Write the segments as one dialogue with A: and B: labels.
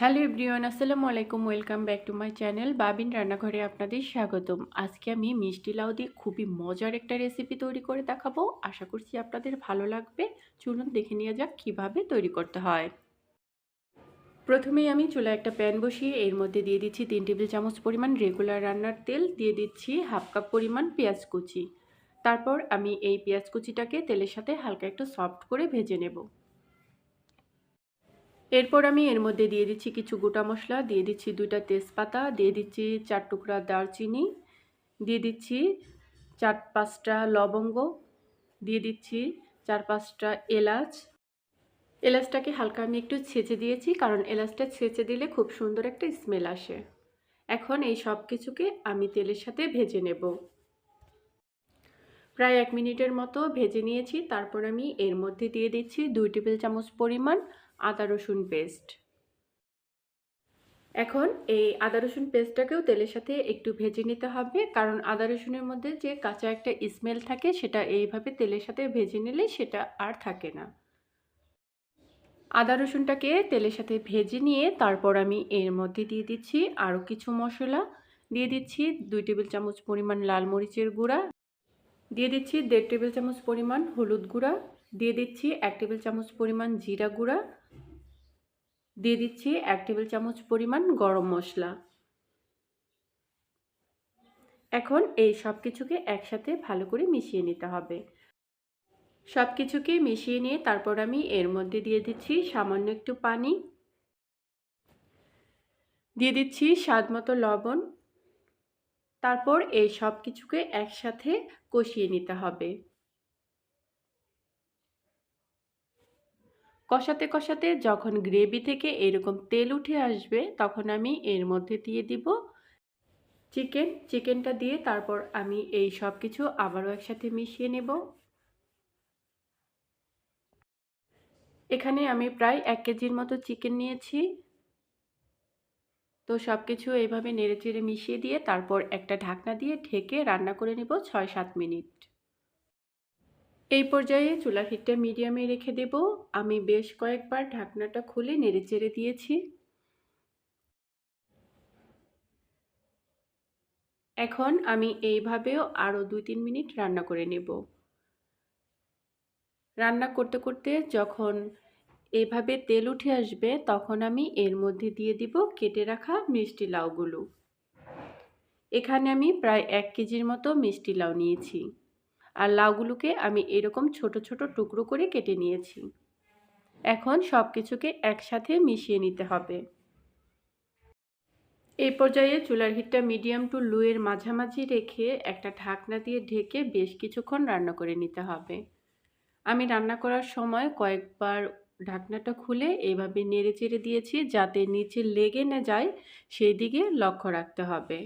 A: Hello everyone, আসসালামু আলাইকুম, welcome back to my channel Babin রান্নাঘরে আপনাদের স্বাগতম। আজকে আমি মিষ্টি লাউ দিয়ে খুবই মজার একটা রেসিপি তৈরি করে দেখাবো। আশা করছি আপনাদের ভালো লাগবে। চলুন দেখে নিয়ে যাক কীভাবে তৈরি করতে হয়। প্রথমেই আমি চুলা একটা প্যান বসিয়ে এর মধ্যে দিয়ে দিচ্ছি তিন টেবিল চামচ পরিমাণ রেগুলার রান্নার তেল, দিয়ে দিচ্ছি হাফ কাপ পরিমাণ পেঁয়াজ কুচি। তারপর আমি এই পেঁয়াজ কুচিটাকে তেলের সাথে হালকা একটু সফট করে ভেজে নেব। এরপর আমি এর মধ্যে দিয়ে দিচ্ছি কিছু গোটা মশলা, দিয়ে দিচ্ছি দুইটা তেজপাতা, দিয়ে দিচ্ছি চার টুকরা দারচিনি, দিয়ে দিচ্ছি চার পাঁচটা লবঙ্গ, দিয়ে দিচ্ছি চার পাঁচটা এলাচ। এলাচটাকে হালকা আমি একটু ছেঁচে দিয়েছি কারণ এলাচটা ছেঁচে দিলে খুব সুন্দর একটা স্মেল আসে। এখন এই সব কিছুকে আমি তেলের সাথে ভেজে নেব। প্রায় এক মিনিটের মতো ভেজে নিয়েছি, তারপর আমি এর মধ্যে দিয়ে দিচ্ছি দুই টেবিল চামচ পরিমাণ আদা রসুন পেস্ট এখন এই আদা রসুন পেস্টটাকেও তেলের সাথে একটু ভেজে নিতে হবে, কারণ আদা রসুনের মধ্যে যে কাঁচা একটা স্মেল থাকে সেটা এইভাবে তেলের সাথে ভেজে নিলে সেটা আর থাকে না। আদা রসুনটাকে তেলের সাথে ভেজে নিয়ে তারপর আমি এর মধ্যে দিয়ে দিচ্ছি আরও কিছু মশলা। দিয়ে দিচ্ছি দুই টেবিল চামচ পরিমাণ লাল মরিচের গুঁড়া। দিয়ে দিচ্ছি দেড় টেবিল চামচ পরিমাণ হলুদ গুঁড়া। দিয়ে দিচ্ছি এক টেবিল চামচ পরিমাণ জিরা গুঁড়া। দিয়ে দিচ্ছি এক টেবিল চামচ পরিমাণ গরম মশলা। এখন এই সব কিছুকে একসাথে ভালো করে মিশিয়ে নিতে হবে। সব কিছুকে মিশিয়ে নিয়ে তারপর আমি এর মধ্যে দিয়ে দিচ্ছি সামান্য একটু পানি। দিয়ে দিচ্ছি স্বাদ মতো লবণ। তারপর এই সব কিছুকে একসাথে কষিয়ে নিতে হবে। কষাতে কষাতে যখন গ্রেভি থেকে এরকম তেল উঠে আসবে, তখন আমি এর মধ্যে দিয়ে দিব চিকেন। চিকেনটা দিয়ে তারপর আমি এই সব কিছু আবারও একসাথে মিশিয়ে নেব। এখানে আমি প্রায় এক কেজির মতো চিকেন নিয়েছি। তো সব কিছু এইভাবে নেড়ে চেড়ে মিশিয়ে দিয়ে তারপর একটা ঢাকনা দিয়ে ঢেকে রান্না করে নেব ছয় সাত মিনিট। এই পর্যায়ে চুলা হিটটা মিডিয়ামে রেখে দেব। আমি বেশ কয়েকবার ঢাকনাটা খুলে নেড়ে চেড়ে দিয়েছি। এখন আমি এইভাবেও আরও দুই তিন মিনিট রান্না করে নেব। রান্না করতে করতে যখন এভাবে তেল উঠে আসবে, তখন আমি এর মধ্যে দিয়ে দিব কেটে রাখা মিষ্টি লাউগুলো। এখানে আমি প্রায় এক কেজির মতো মিষ্টি লাউ নিয়েছি। আর লাউগুলোকে আমি এরকম ছোট ছোট টুকরো করে কেটে নিয়েছি। এখন সব কিছুকে একসাথে মিশিয়ে নিতে হবে। এই পর্যায়ে চুলার হিটটা মিডিয়াম টু লুয়ের মাঝামাঝি রেখে একটা ঢাকনা দিয়ে ঢেকে বেশ কিছুক্ষণ রান্না করে নিতে হবে। আমি রান্না করার সময় কয়েকবার ঢাকনাটা খুলে এভাবে নেড়ে চেড়ে দিয়েছি যাতে নিচে লেগে না যায় সেই দিকে লক্ষ্য রাখতে হবে।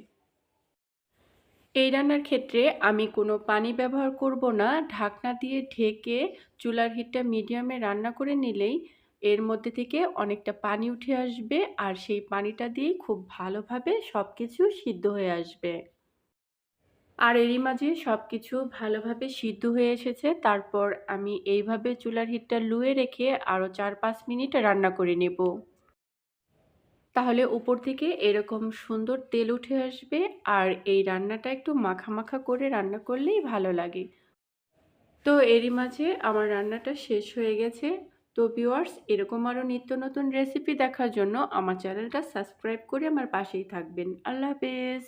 A: এই রান্নার ক্ষেত্রে আমি কোনো পানি ব্যবহার করব না। ঢাকনা দিয়ে ঢেকে চুলার হিটটা মিডিয়ামে রান্না করে নিলেই এর মধ্যে থেকে অনেকটা পানি উঠে আসবে আর সেই পানিটা দিয়েই খুব ভালোভাবে সব কিছু সিদ্ধ হয়ে আসবে। আর এরই মাঝে সব কিছু ভালোভাবে সিদ্ধ হয়ে এসেছে। তারপর আমি এইভাবে চুলার হিটটা লুয়ে রেখে আরও চার পাঁচ মিনিট রান্না করে নেব। তাহলে উপর থেকে এরকম সুন্দর তেল উঠে আসবে আর এই রান্নাটা একটু মাখা মাখা করে রান্না করলেই ভালো লাগে। তো এরই মাঝে আমার রান্নাটা শেষ হয়ে গেছে। তো ভিওয়ার্স এরকম আরও নিত্য নতুন রেসিপি দেখার জন্য আমার চ্যানেলটা সাবস্ক্রাইব করে আমার পাশেই থাকবেন। আল্লাহ হাফেজ!